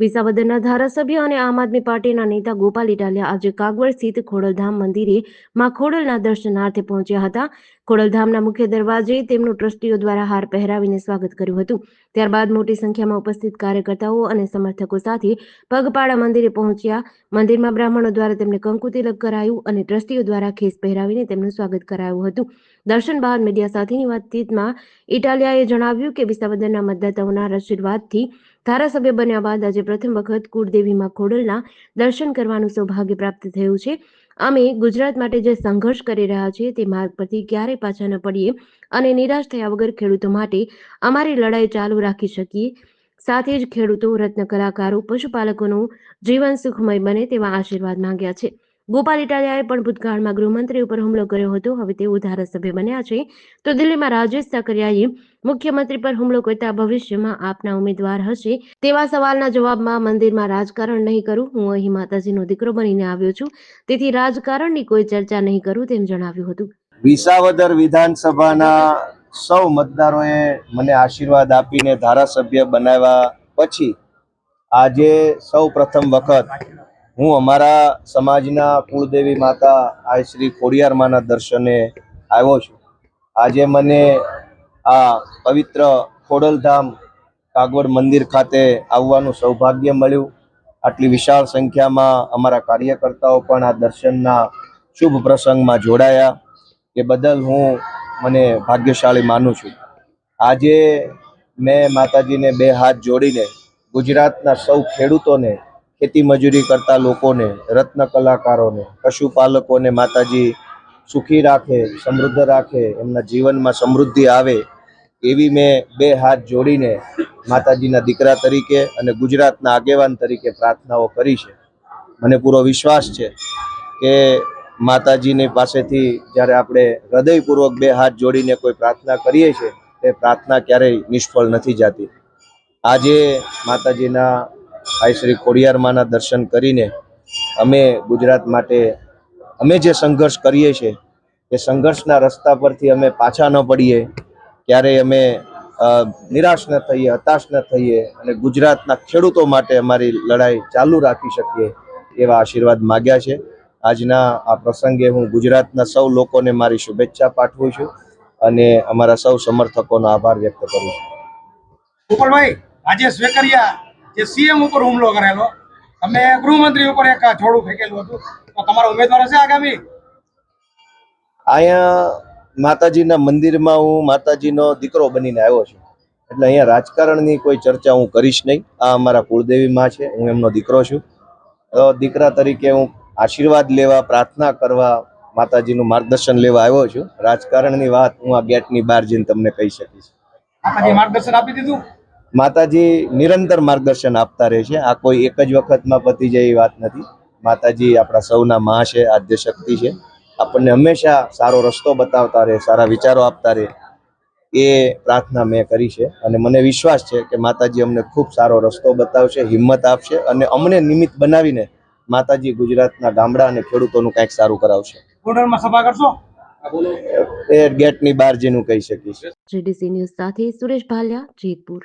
વિસાવદરના ધારાસભ્ય અને આમ આદમી પાર્ટીના નેતા ગોપાલ ઇટાલિયા આજે કાગવડ સ્થિત ખોડલધામ મંદિરે માં ખોડલના દર્શનાર્થે પહોંચ્યા હતા. ખોડલધામના મુખ્ય દરવાજે તેમનું ટ્રસ્ટીઓ દ્વારા હાર પહેરાવીને સ્વાગત કર્યું હતું. ત્યારબાદ મોટી સંખ્યામાં ઉપસ્થિત કાર્યકર્તાઓ અને સમર્થકો સાથે પગપાળા મંદિરે પહોંચ્યા. મંદિરમાં બ્રાહ્મણો દ્વારા તેમને કંકુ તિલક કરાયું અને ટ્રસ્ટીઓ દ્વારા ખેસ પહેરાવીને તેમનું સ્વાગત કરાયું હતું. દર્શન બાદ મીડિયા સાથેની વાતચીતમાં ઇટાલિયાએ જણાવ્યું કે વિસાવદરના મતદાતાઓના આશીર્વાદથી ધારાસભ્ય બન્યા બાદ આજે પ્રથમ વખત કુળદેવીમાં ખોડલના દર્શન કરવાનું સૌભાગ્ય પ્રાપ્ત થયું છે. અમે ગુજરાત માટે જે સંઘર્ષ કરી રહ્યા છીએ તે માર્ગ પરથી ક્યારેય પાછા ન પડીએ અને નિરાશ થયા વગર ખેડૂતો માટે અમારી લડાઈ ચાલુ રાખી શકીએ. સાથે જ ખેડૂતો રત્ન કલાકારો પશુપાલકોનું જીવન સુખમય બને તેવા આશીર્વાદ માંગ્યા છે. ગોપાલ ઇટાલિયાએ પણ ભૂતકાળમાં ગૃહમંત્રી ઉપર હુમલો કર્યો હતો. હવે તેઓ ધારાસભ્ય બન્યા છે. તો દિલ્હીમાં રાજેશ સાકરિયાએ મુખ્યમંત્રી પર હુમલો કરતા ભવિષ્યમાં આપના ઉમેદવાર હશે તેવા સવાલના જવાબમાં મંદિરમાં રાજકારણ નહીં કરું. હું અહીં માતાજીનો દીકરો બનીને આવ્યો છું. તેથી રાજકારણની કોઈ ચર્ચા નહીં કરું તેમ જણાવ્યું હતું. વિસાવદર વિધાનસભાના સૌ મતદારોએ મને આશીર્વાદ આપીને ધારાસભ્ય બનાવ્યા પછી આજે સૌ પ્રથમ વખત હું અમારા સમાજના કુળદેવી માતા આ શ્રી ખોડિયારમાના દર્શને આવ્યો છું. આજે મને આ પવિત્ર ખોડલધામ કાગવડ મંદિર ખાતે આવવાનું સૌભાગ્ય મળ્યું. આટલી વિશાળ સંખ્યામાં અમારા કાર્યકર્તાઓ પણ આ દર્શનના શુભ પ્રસંગમાં જોડાયા એ બદલ હું મને ભાગ્યશાળી માનું છું. આજે મેં માતાજીને બે હાથ જોડીને ગુજરાતના સૌ ખેડૂતોને ખેતી મજૂરી કરતા લોકોને, રત્ન કલાકારોને, પશુપાલકોને માતાજી સુખી રાખે, સમૃદ્ધ રાખે, એમના જીવનમાં સમૃદ્ધિ આવે, એવી મેં બે હાથ જોડીને માતાજીના દીકરા તરીકે અને ગુજરાતના આગેવાન તરીકે પ્રાર્થનાઓ કરી છે. મને પૂરો વિશ્વાસ છે કે માતાજીની પાસેથી જ્યારે આપણે હૃદયપૂર્વક બે હાથ જોડીને કોઈ પ્રાર્થના કરીએ છીએ, તે પ્રાર્થના ક્યારેય નિષ્ફળ નથી જતી. આજે માતાજીના આ શ્રી ખોડિયારમાના દર્શન કરીને અમે ગુજરાત માટે, અમે જે સંઘર્ષ કરીએ છીએ, એ સંઘર્ષના રસ્તા પરથી અમે પાછા ન પડીએ. ક્યારેય અમે નિરાશ ન થઈએ, હતાશ ન થઈએ અને ગુજરાતના ખેડૂતો માટે અમારી લડાઈ ચાલુ રાખી શકીએ એવા આશીર્વાદ માગ્યા છે. આજના આ પ્રસંગે હું ગુજરાતના સૌ લોકોને મારી શુભેચ્છા પાઠવું છું અને અમારા સૌ સમર્થકોનો આભાર વ્યક્ત કરું છું. ગોપાલભાઈ રાજેશ વેકરિયા જે સીએમ ઉપર હુમલો કરેલો તમે ગૃહમંત્રી ઉપર એક છોડું ફેંકેલું હતું. તો તમારો ઉમેદવાર હશે આગામી? અહીંયા માતાજીના મંદિરમાં હું માતાજીનો દીકરો બનીને આવ્યો છું. એટલે અહીંયા રાજકારણની કોઈ ચર્ચા હું કરીશ નહીં. આ અમારા કુળદેવી માં છે હું એમનો દીકરો છું. તો દીકરા તરીકે હું આશીર્વાદ લેવા પ્રાર્થના કરવા માતાજીનું માર્ગદર્શન લેવા આવ્યો છું. રાજકારણની વાત હું આ ગેટની બહાર જઈને તમને કહી શકીશ. માર્ગદર્શન આપી દીધું? માતાજી નિરંતર માર્ગદર્શન આપતા રહે છે. આ કોઈ એક જ વખતમાં પતી જાય વાત નથી. માતાજી આપણા સૌના મા છે આદ્ય શક્તિ છે. આપણને હંમેશા સારો રસ્તો બતાવતા રહે સારા વિચારો આપતા રહે. એ પ્રાર્થના મેં કરી છે અને મને વિશ્વાસ છે કે માતાજી અમને ખૂબ સારો રસ્તો બતાવશે હિંમત આપશે અને અમને નિમિત્ત બનાવીને માતાજી ગુજરાતના ગામડા અને ખેડૂતોનું કંઈક સારું કરાવશે. ગોંડલમાં સભા કરશો? એ ગેટની બહાર જેનું કહી શકીશ. જીડીસી ન્યૂઝ સાથે સુરેશ ભાલિયા જેતપુર.